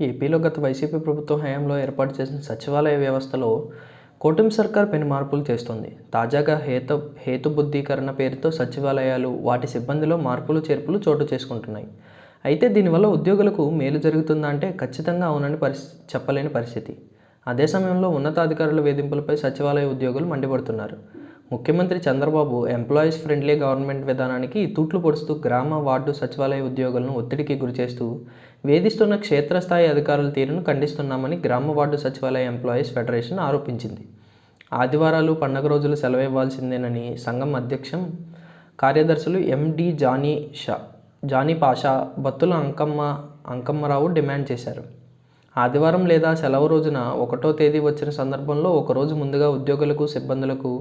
ఏపీలో గత వైసీపీ ప్రభుత్వం హయాంలో ఏర్పాటు చేసిన సచివాలయ వ్యవస్థలో కూటమి సర్కార్ పెను మార్పులు చేస్తోంది. తాజాగా హేతు హేతుబుద్ధీకరణ పేరుతో సచివాలయాలు వాటి సిబ్బందిలో మార్పులు చేర్పులు చోటు చేసుకుంటున్నాయి. అయితే దీనివల్ల ఉద్యోగులకు మేలు జరుగుతుందా అంటే ఖచ్చితంగా అవునని పరిస్థితి చెప్పలేని పరిస్థితి. అదే సమయంలో ఉన్నతాధికారుల వేధింపులపై సచివాలయ ఉద్యోగులు మండిపడుతున్నారు. ముఖ్యమంత్రి చంద్రబాబు ఎంప్లాయీస్ ఫ్రెండ్లీ గవర్నమెంట్ విధానానికి తూట్లు పొడుస్తూ గ్రామ వార్డు సచివాలయ ఉద్యోగులను ఒత్తిడికి గురిచేస్తూ వేధిస్తున్న క్షేత్రస్థాయి అధికారుల తీరును ఖండిస్తున్నామని గ్రామ వార్డు సచివాలయ ఎంప్లాయీస్ ఫెడరేషన్ ఆరోపించింది. ఆదివారాలు పండగ రోజులు సెలవు ఇవ్వాల్సిందేనని సంఘం అధ్యక్షం కార్యదర్శులు ఎండి జానీ షా జానీ పాషా బత్తుల అంకమ్మ అంకమ్మరావు డిమాండ్ చేశారు. ఆదివారం లేదా సెలవు రోజున ఒకటో తేదీ వచ్చిన సందర్భంలో ఒకరోజు ముందుగా ఉద్యోగులకు సిబ్బందులకు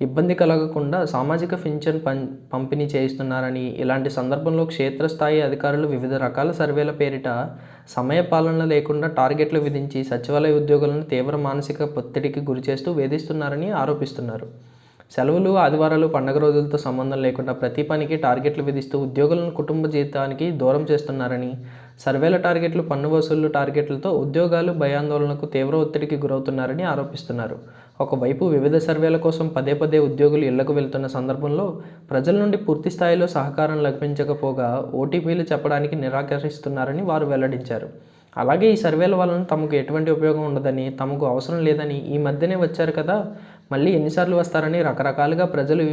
ఇబ్బంది కలగకుండా సామాజిక పింఛన్ పం పంపిణీ చేయిస్తున్నారని ఇలాంటి సందర్భంలో క్షేత్రస్థాయి అధికారులు వివిధ రకాల సర్వేల పేరిట సమయ పాలన లేకుండా టార్గెట్లు విధించి సచివాలయ ఉద్యోగులను తీవ్ర మానసిక ఒత్తిడికి గురిచేస్తూ వేధిస్తున్నారని ఆరోపిస్తున్నారు. సెలవులు ఆదివారాలు పండగ రోజులతో సంబంధం లేకుండా ప్రతి పనికి టార్గెట్లు విధిస్తూ ఉద్యోగులను కుటుంబ జీవితానికి దూరం చేస్తున్నారని సర్వేల టార్గెట్లు పన్ను వసూళ్ళు టార్గెట్లతో ఉద్యోగాలు భయాందోళనకు తీవ్ర ఒత్తిడికి గురవుతున్నారని ఆరోపిస్తున్నారు. ఒకవైపు వివిధ సర్వేల కోసం పదే పదే ఉద్యోగులు ఇళ్ళకు వెళ్తున్న సందర్భంలో ప్రజల నుండి పూర్తి స్థాయిలో సహకారం లభించకపోగా ఓటీపీలు చెప్పడానికి నిరాకరిస్తున్నారని వారు వెల్లడించారు. అలాగే ఈ సర్వేల వలన తమకు ఎటువంటి ఉపయోగం ఉండదని తమకు అవసరం లేదని ఈ మధ్యనే వచ్చారు కదా మళ్ళీ ఎన్నిసార్లు వస్తారని రకరకాలుగా ప్రజలు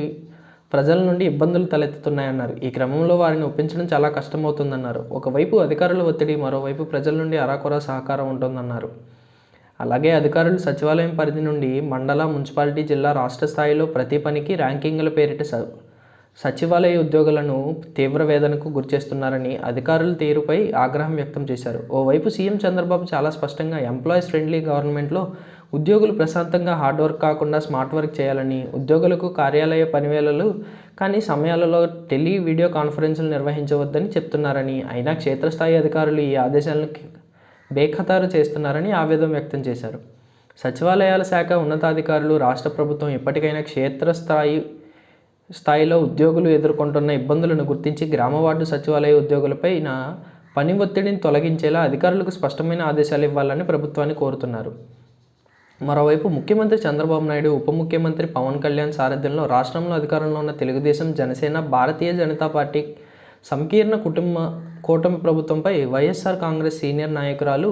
ప్రజల నుండి ఇబ్బందులు తలెత్తుతున్నాయన్నారు. ఈ క్రమంలో వారిని ఒప్పించడం చాలా కష్టమవుతుందన్నారు. ఒకవైపు అధికారుల ఒత్తిడి మరోవైపు ప్రజల నుండి అరాకొరా సహకారం ఉంటుందన్నారు. అలాగే అధికారులు సచివాలయం పరిధి నుండి మండల మున్సిపాలిటీ జిల్లా రాష్ట్ర స్థాయిలో ప్రతి పనికి ర్యాంకింగ్ల పేరిట స సచివాలయ ఉద్యోగులను తీవ్ర వేదనకు గురిచేస్తున్నారని అధికారుల తీరుపై ఆగ్రహం వ్యక్తం చేశారు. ఓవైపు సీఎం చంద్రబాబు చాలా స్పష్టంగా ఎంప్లాయీస్ ఫ్రెండ్లీ గవర్నమెంట్లో ఉద్యోగులు ప్రశాంతంగా హార్డ్ వర్క్ కాకుండా స్మార్ట్ వర్క్ చేయాలని ఉద్యోగులకు కార్యాలయ పనివేళలు కానీ సమయాలలో టెలి వీడియో కాన్ఫరెన్సులు నిర్వహించవద్దని చెప్తున్నారని అయినా క్షేత్రస్థాయి అధికారులు ఈ ఆదేశాలను బేఖతారు చేస్తున్నారని ఆవేదన వ్యక్తం చేశారు. సచివాలయాల శాఖ ఉన్నతాధికారులు రాష్ట్ర ప్రభుత్వం ఇప్పటికైనా క్షేత్రస్థాయి స్థాయిలో ఉద్యోగులు ఎదుర్కొంటున్న ఇబ్బందులను గుర్తించి గ్రామ వార్డు సచివాలయ నా పని ఒత్తిడిని తొలగించేలా అధికారులకు స్పష్టమైన ఆదేశాలు ఇవ్వాలని ప్రభుత్వాన్ని కోరుతున్నారు. మరోవైపు ముఖ్యమంత్రి చంద్రబాబు నాయుడు ఉప ముఖ్యమంత్రి పవన్ కళ్యాణ్ సారథ్యంలో రాష్ట్రంలో అధికారంలో ఉన్న తెలుగుదేశం జనసేన భారతీయ జనతా పార్టీ సంకీర్ణ కుటుంబ కూటమి ప్రభుత్వంపై వైఎస్ఆర్ కాంగ్రెస్ సీనియర్ నాయకురాలు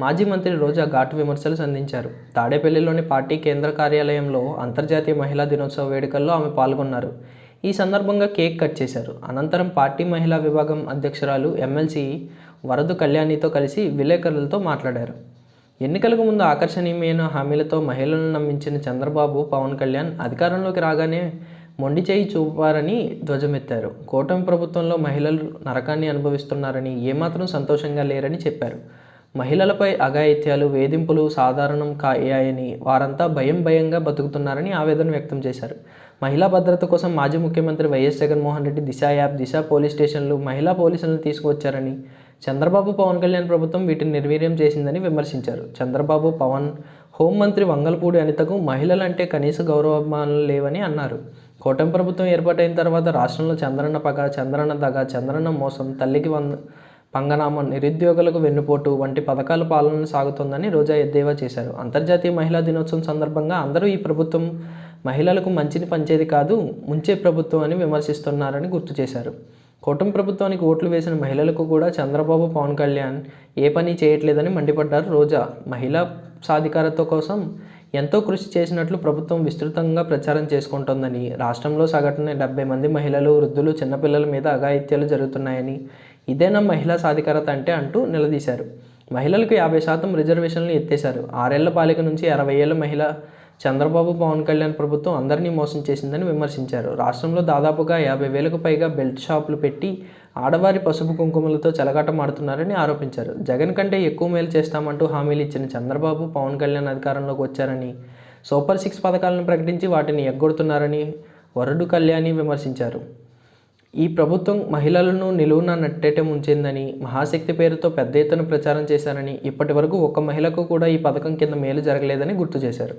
మాజీ మంత్రి రోజా ఘాటు విమర్శలు సంధించారు. తాడేపల్లిలోని పార్టీ కేంద్ర కార్యాలయంలో అంతర్జాతీయ మహిళా దినోత్సవ వేడుకల్లో ఆమె పాల్గొన్నారు. ఈ సందర్భంగా కేక్ కట్ చేశారు. అనంతరం పార్టీ మహిళా విభాగం అధ్యక్షురాలు ఎమ్మెల్సీ వరదు కళ్యాణితో కలిసి విలేకరులతో మాట్లాడారు. ఎన్నికలకు ముందు ఆకర్షణీయమైన హామీలతో మహిళలను నమ్మించిన చంద్రబాబు పవన్ కళ్యాణ్ అధికారంలోకి రాగానే మొండి చేయి చూపారని ధ్వజమెత్తారు. కూటమి ప్రభుత్వంలో మహిళలు నరకాన్ని అనుభవిస్తున్నారని ఏమాత్రం సంతోషంగా లేరని చెప్పారు. మహిళలపై అఘాయిత్యాలు వేధింపులు సాధారణం కాయాయని వారంతా భయం భయంగా బతుకుతున్నారని ఆవేదన వ్యక్తం చేశారు. మహిళా భద్రత కోసం మాజీ ముఖ్యమంత్రి YS Jaganmohan Reddy Disha app Disha police స్టేషన్లు మహిళా పోలీసులను తీసుకువచ్చారని చంద్రబాబు పవన్ కళ్యాణ్ ప్రభుత్వం వీటిని నిర్వీర్యం చేసిందని విమర్శించారు. చంద్రబాబు పవన్ హోంమంత్రి వంగల్పూడి అనితకు మహిళలంటే కనీస గౌరవమానాలు లేవని అన్నారు. కూటమి ప్రభుత్వం ఏర్పాటైన తర్వాత రాష్ట్రంలో చంద్రన్న పగ చంద్రన్న దగ చంద్రన్న మోసం తల్లికి వంద పంగనామం నిరుద్యోగులకు వెన్నుపోటు వంటి పథకాల పాలన సాగుతోందని రోజా ఎద్దేవా చేశారు. అంతర్జాతీయ మహిళా దినోత్సవం సందర్భంగా అందరూ ఈ ప్రభుత్వం మహిళలకు మంచిని పంచేది కాదు ముంచే ప్రభుత్వం అని విమర్శిస్తున్నారని గుర్తు చేశారు. కూటమి ప్రభుత్వానికి ఓట్లు వేసిన మహిళలకు కూడా చంద్రబాబు పవన్ కళ్యాణ్ ఏ పని చేయట్లేదని మండిపడ్డారు రోజా. మహిళా సాధికారత కోసం ఎంతో కృషి చేసినట్లు ప్రభుత్వం విస్తృతంగా ప్రచారం చేసుకుంటోందని రాష్ట్రంలో సగటున డెబ్బై మంది మహిళలు వృద్ధులు చిన్నపిల్లల మీద అఘాయిత్యాలు జరుగుతున్నాయని ఇదేనా మహిళా సాధికారత అంటే అంటూ నిలదీశారు. మహిళలకు యాభై శాతం రిజర్వేషన్లు ఎత్తేశారు. ఆరేళ్ళ బాలిక నుంచి అరవై ఏళ్ళ మహిళ చంద్రబాబు పవన్ కళ్యాణ్ ప్రభుత్వం అందరినీ మోసం చేసిందని విమర్శించారు. రాష్ట్రంలో దాదాపుగా యాభై వేలకు పైగా బెల్ట్ షాపులు పెట్టి ఆడవారి పసుపు కుంకుమలతో చెలగాటమాడుతున్నారని ఆరోపించారు. జగన్ కంటే ఎక్కువ మేలు చేస్తామంటూ హామీలు ఇచ్చిన చంద్రబాబు పవన్ కళ్యాణ్ అధికారంలోకి వచ్చారని సూపర్ సిక్స్ పథకాలను ప్రకటించి వాటిని ఎగ్గొడుతున్నారని వరుడు కళ్యాణి విమర్శించారు. ఈ ప్రభుత్వం మహిళలను నిలువున నట్టేట ముంచిందని మహాశక్తి పేరుతో పెద్ద ఎత్తున ప్రచారం చేశారని ఇప్పటి వరకు ఒక్క మహిళకు కూడా ఈ పథకం కింద మేలు జరగలేదని గుర్తు చేశారు.